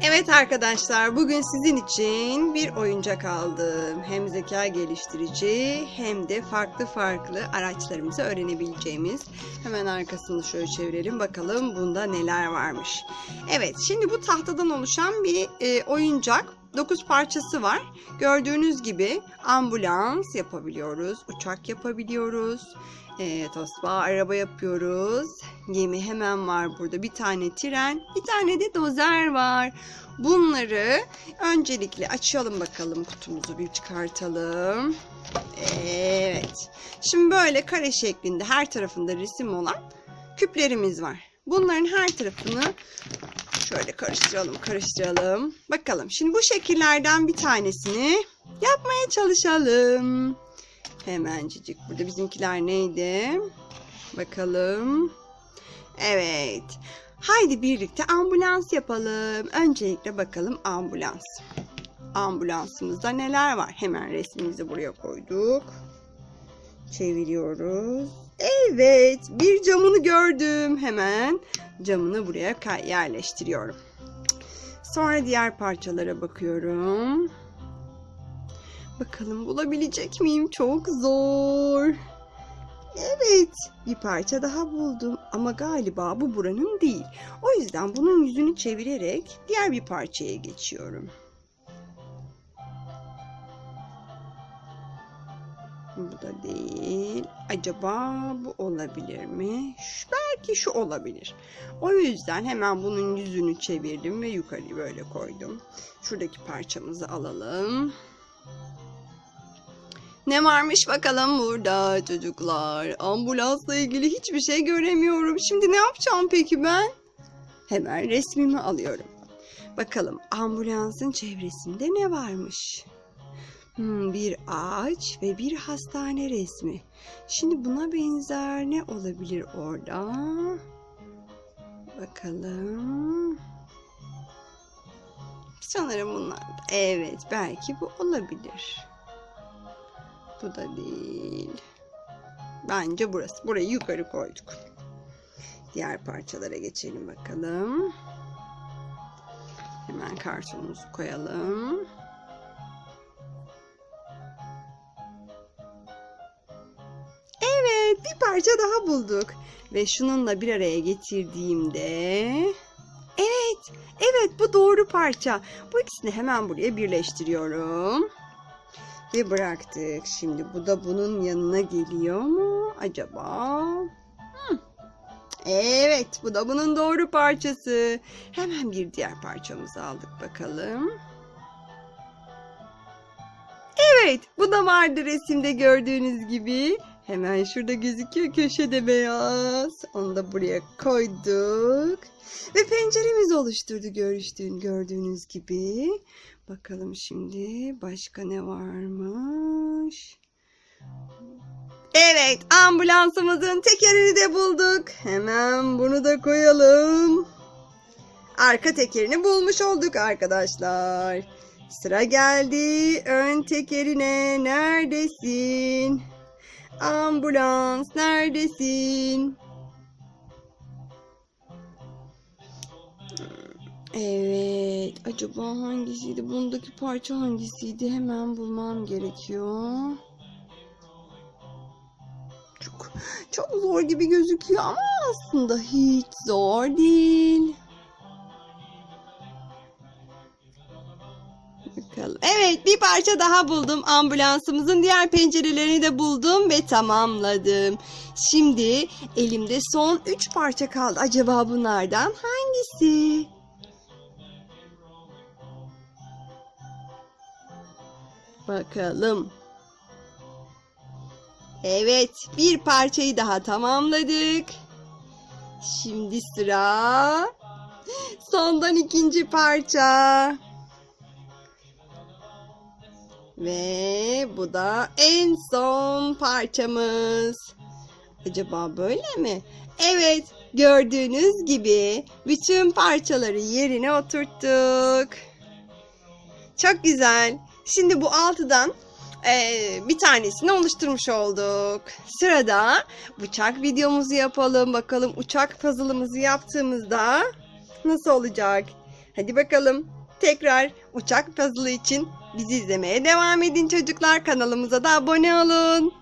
Evet arkadaşlar bugün sizin için bir oyuncak aldım. Hem zeka geliştirici hem de farklı farklı araçlarımızı öğrenebileceğimiz. Hemen arkasını şöyle çevirelim bakalım bunda neler varmış. Evet şimdi bu tahtadan oluşan bir e, oyuncak. 9 parçası var. Gördüğünüz gibi ambulans yapabiliyoruz, uçak yapabiliyoruz. E, tosba araba yapıyoruz. Gemi hemen var burada. Bir tane tren, bir tane de dozer var. Bunları öncelikle açalım bakalım kutumuzu bir çıkartalım. Evet. Şimdi böyle kare şeklinde her tarafında resim olan küplerimiz var. Bunların her tarafını şöyle karıştıralım, karıştıralım. Bakalım. Şimdi bu şekillerden bir tanesini yapmaya çalışalım. Hemencik burada bizimkiler neydi? Bakalım. Evet. Haydi birlikte ambulans yapalım. Öncelikle bakalım ambulans. Ambulansımızda neler var? Hemen resmimizi buraya koyduk. Çeviriyoruz. Evet, bir camını gördüm. Hemen camını buraya yerleştiriyorum. Sonra diğer parçalara bakıyorum. Bakalım bulabilecek miyim? Çok zor. Evet, bir parça daha buldum ama galiba bu buranın değil. O yüzden bunun yüzünü çevirerek diğer bir parçaya geçiyorum. Bu da değil. Acaba bu olabilir mi? Şu, belki şu olabilir. O yüzden hemen bunun yüzünü çevirdim ve yukarı böyle koydum. Şuradaki parçamızı alalım. Ne varmış bakalım burada çocuklar? Ambulansla ilgili hiçbir şey göremiyorum. Şimdi ne yapacağım peki ben? Hemen resmimi alıyorum. Bakalım ambulansın çevresinde ne varmış? Hmm, bir ağaç ve bir hastane resmi. Şimdi buna benzer ne olabilir orada? Bakalım. Sanırım bunlar. Evet, belki bu olabilir. Bu da değil. Bence burası. Burayı yukarı koyduk. Diğer parçalara geçelim bakalım. Hemen kartonumuzu koyalım. Bir parça daha bulduk. Ve şununla bir araya getirdiğimde... Evet, evet bu doğru parça. Bu ikisini hemen buraya birleştiriyorum. Ve bıraktık. Şimdi bu da bunun yanına geliyor mu acaba? Hmm. Evet, bu da bunun doğru parçası. Hemen bir diğer parçamızı aldık bakalım. Evet, bu da vardı resimde gördüğünüz gibi. Hemen şurada gözüküyor köşede beyaz. Onu da buraya koyduk. Ve penceremizi oluşturdu görüştüğün, gördüğünüz gibi. Bakalım şimdi başka ne varmış? Evet, ambulansımızın tekerini de bulduk. Hemen bunu da koyalım. Arka tekerini bulmuş olduk arkadaşlar. Sıra geldi ön tekerine. Neredesin? Ambulans neredesin? Evet. Acaba hangisiydi? Bundaki parça hangisiydi? Hemen bulmam gerekiyor. Çok, çok zor gibi gözüküyor ama aslında hiç zor değil. Bakalım. Evet bir parça daha buldum. Ambulansımızın diğer pencerelerini de buldum ve tamamladım. Şimdi elimde son 3 parça kaldı. Acaba bunlardan hangisi? Bakalım. Evet, bir parçayı daha tamamladık. Şimdi sıra sondan ikinci parça. Ve bu da en son parçamız. Acaba böyle mi? Evet, gördüğünüz gibi bütün parçaları yerine oturttuk. Çok güzel. Şimdi bu altıdan eee, bir tanesini oluşturmuş olduk. Sırada uçak videomuzu yapalım. Bakalım uçak puzzle'ımızı yaptığımızda nasıl olacak? Hadi bakalım. Tekrar uçak puzzle için bizi izlemeye devam edin çocuklar. Kanalımıza da abone olun.